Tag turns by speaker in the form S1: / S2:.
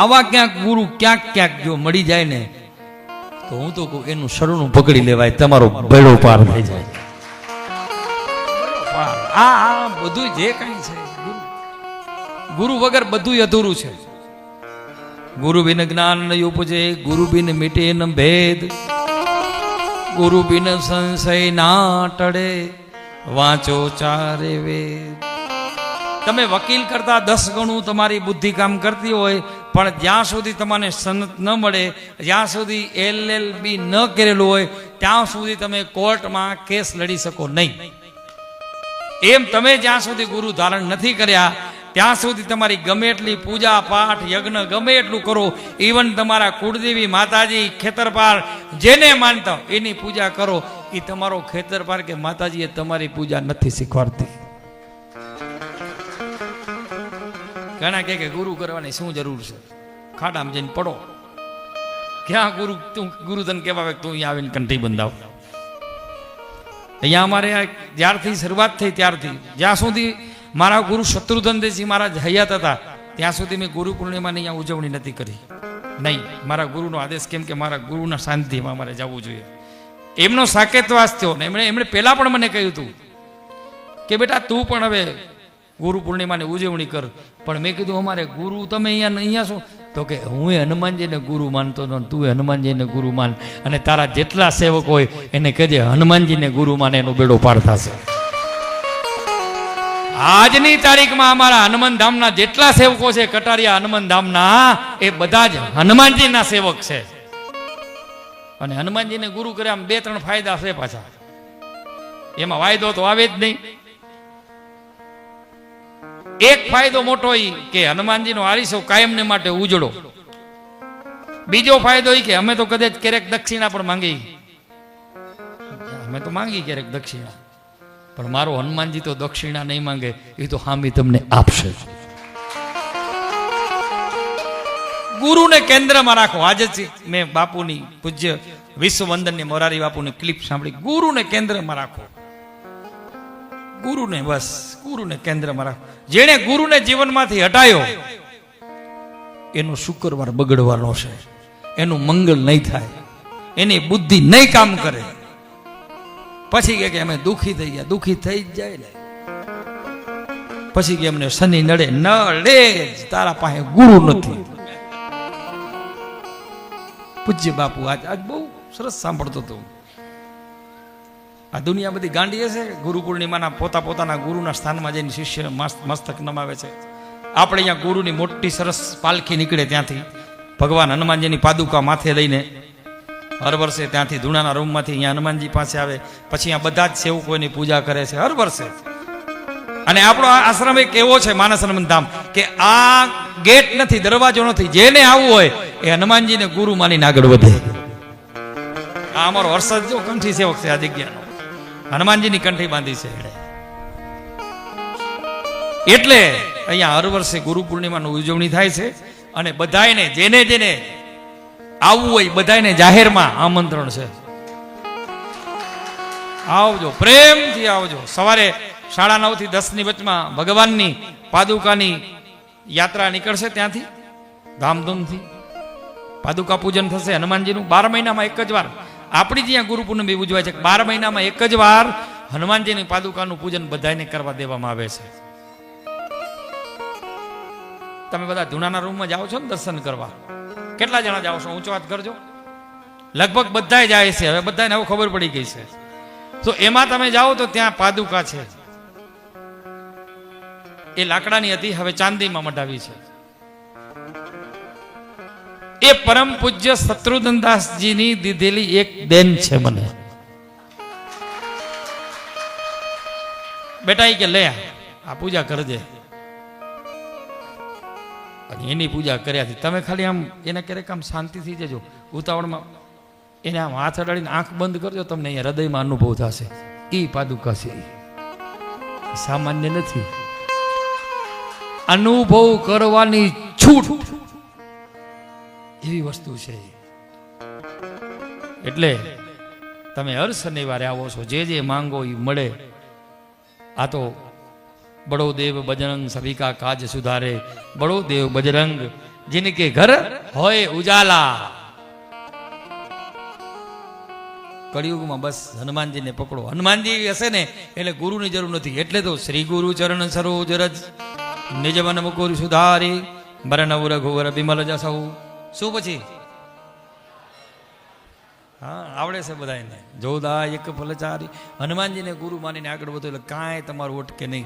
S1: આવા ક્યાંક ગુરુ ક્યાંક ક્યાંક જો મળી જાય ને, તો હું તો કહું એનું શરણું પકડી લેવાય, તમારો બેડો પાર થઈ જાય. આ આ બધું જે કાંઈ છે. ગુરુ વગર બધું અધૂરું છે. ગુરુ બિન જ્ઞાન ન ઉપજે, ગુરુ બિન મીટે ન ભેદ. ગુરુ બિન સંશય ના ટળે, વાંચો ચારે વેદ. તમે વકીલ કરતા દસ ગણું તમારી બુદ્ધિ કામ કરતી હોય પણ જ્યાં સુધી તમને સનત ન મળે, જ્યાં સુધી એલ એલ બી ન કરેલું હોય, ત્યાં સુધી તમે કોર્ટમાં કેસ લડી શકો નહીં. એમ તમે જ્યાં સુધી ગુરુ ધારણ નથી કર્યા, ત્યાં સુધી તમારી ગમે એટલી પૂજા પાઠ, યજ્ઞ ગમે એટલું કરો ઇવન તમારા કુળદેવી માતાજી ખેતરપાર જેને માનતા એની પૂજા કરો એ તમારો ખેતરપાર કે માતાજીએ તમારી પૂજા નથી શીખવાડતી. ઘણા કે ગુરુ કરવાની શું જરૂર છે? ખાડામાં જઈને પડો. ક્યાં ગુરુ તું ગુરુ તને કહેવા તું આવીને કંઠી બંધાવ? અહીંયા અમારે જ્યારથી શરૂઆત થઈ ત્યારથી, જ્યાં સુધી મારા ગુરુ શત્રુધનદેવજી મારા હયાત હતા, ત્યાં સુધી મેં ગુરુ પૂર્ણિમાની અહીંયા ઉજવણી નથી કરી. નહીં, મારા ગુરુનો આદેશ કેમ કે મારા ગુરુના શાંતિમાં મારે જવું જોઈએ. એમનો સાકેતવાસ થયો ને એમણે એમણે પહેલાં પણ મને કહ્યું હતું કે બેટા તું પણ હવે ગુરુ પૂર્ણિમાની ઉજવણી કર. પણ મેં કીધું, અમારે ગુરુ તમે અહીંયા અહીંયા છો તો કે, હું હનુમાનજીને ગુરુ માનતો હતો તું હનુમાનજીને ગુરુ માન. અને તારા જેટલા સેવક હોય, એને કહેજે, હનુમાનજીને ગુરુ માને, એનો બેડો પાર થશે. આજની તારીખમાં અમારા હનુમાન ધામના જેટલા સેવકો છે, કટારિયા હનુમાન ધામના, એ બધા જ હનુમાનજીના સેવક છે. અને હનુમાનજીને ગુરુ કરે આમ બે ત્રણ ફાયદા છે પાછા. એમાં વાયદો તો આવે જ નહીં. એક ફાયદો મોટો ઈ કે હનુમાનજીનો આરીસો કાયમને માટે ઉજળો. બીજો ફાયદો એ કે અમે તો કદાચ ક્યારેક દક્ષિણા પણ માંગી. અમે તો માંગી ક્યારેક દક્ષિણા. પણ મારો હનુમાનજી તો દક્ષિણા નહીં માંગે એ તો હામી તમને આપશે. ગુરુને કેન્દ્રમાં રાખો. આજે મેં બાપુની પૂજ્ય વિશ્વ વંદનની મોરારી બાપુની ક્લિપ સાંભળી. ગુરુને કેન્દ્રમાં રાખો. ગુરુને, બસ, ગુરુને કેન્દ્રમાં રાખો જેણે ગુરુને જીવનમાંથી હટાયો, એનો શુક્રવાર બગડવાનો છે. એનું મંગળ નહીં થાય. એની બુદ્ધિ નહીં કામ કરે. પછી કે અમે દુઃખી થઈ ગયા. દુઃખી થઈ જ જાય ને. પછી કે એમને શનિ નડે. નડે જ. તારા પાસે ગુરુ નથી. પૂજ્ય બાપુ, આજ આજ બહુ સરસ સાંભળતો હતો. આ દુનિયા બધી ગાંડી હશે? ગુરુ પૂર્ણિમાના પોતા પોતાના ગુરુના સ્થાનમાં જઈને શિષ્ય મસ્ત મસ્તક નમાવે છે. આપણે અહીંયા ગુરુની મોટી સરસ પાલખી નીકળે ત્યાંથી. ભગવાન હનુમાનજીની પાદુકા માથે લઈને હર વર્ષે ત્યાંથી ધૂણાના રૂમમાંથી અહીંયા હનુમાનજી પાસે આવે. પછી અહીંયા બધા જ સેવકોની પૂજા કરે છે હર વર્ષે. અને આપણો આશ્રમ એક એવો છે માનસ હનુમાન ધામ કે આ ગેટ નથી, દરવાજો નથી. જેને આવવું હોય એ હનુમાનજીને ગુરુ માનીને આગળ વધે. આ અમારો હર્ષદ જો કંઠી સેવક છે આ જગ્યાનો. હનુમાનજીની કંઠી બાંધી છે એટલે અહીંયા હર વર્ષે ગુરુ પૂર્ણિમાની ઉજવણી થાય છે અને બધાને જેને જેને આવવું હોય બધાને જાહેરમાં આમંત્રણ છે. આવજો, પ્રેમથી આવજો. સવારે સાડા નવથી દસની વચમાં ભગવાનની પાદુકાની યાત્રા નીકળશે ત્યાંથી, ધામધૂમથી. પાદુકા પૂજન થશે. હનુમાનજીનું બાર મહિનામાં એક જ વાર આપણી જ્યાં ગુરુ પૂર્ણિમા ઉજવાય છે, બાર મહિનામાં એક જ વાર હનુમાનજીની પાદુકાનું પૂજન બધાને કરવા દેવામાં આવે છે. તમે બધા ધૂણાના રૂમમાં જાઓ છો ને દર્શન કરવા? કેટલા જણા જાઓ છો? ઊંચો વાત કરજો. લગભગ બધાય જાય છે. હવે બધાને હવે ખબર પડી ગઈ છે. તો એમાં તમે જાઓ તો ત્યાં પાદુકા છે. એ લાકડાની હતી, હવે ચાંદીમાં મઢાવી છે. એ પરમ પૂજ્ય શત્રુઘ્નદાસજીની દીધેલી એક દેન છે મને. બેટા એ કે લે, આ પૂજા કરજે. અને એની પૂજા કર્યાથી તમે ખાલી આમ એને ક્યારેક આમ શાંતિથી જજો. ઉતાવળમાં એને આમ હાથ અડાડીને આંખ બંધ કરજો, તમને અહીંયા હૃદયમાં અનુભવ થશે. એ પાદુકા છે સામાન્ય નથી. અનુભવ કરવાની છૂટ એવી વસ્તુ છે. એટલે તમે હર શનિવારે આવો છો, જે જે માંગો એ મળે. આ તો બડો દેવ બજરંગ સભિકા કાજ સુધારે. બડો દેવ બજરંગ જિનકે ઘર હોય ઉજાલા. કળિયુગમાં બસ હનુમાનજીને પકડો. હનુમાનજી હશે ને, એટલે ગુરુની જરૂર નથી. એટલે તો શ્રી ગુરુ ચરણ સરોજ રજ નિજમન મુકુર સુધારી મરણ રઘુવર બિમલ જસવું શું પછી? હા, આવડે છે બધાને જોદા એક ફલચારી. હનુમાનજીને ગુરુ માનીને આગળ વધો એટલે કાંઈ તમારું ઓટકે નહીં.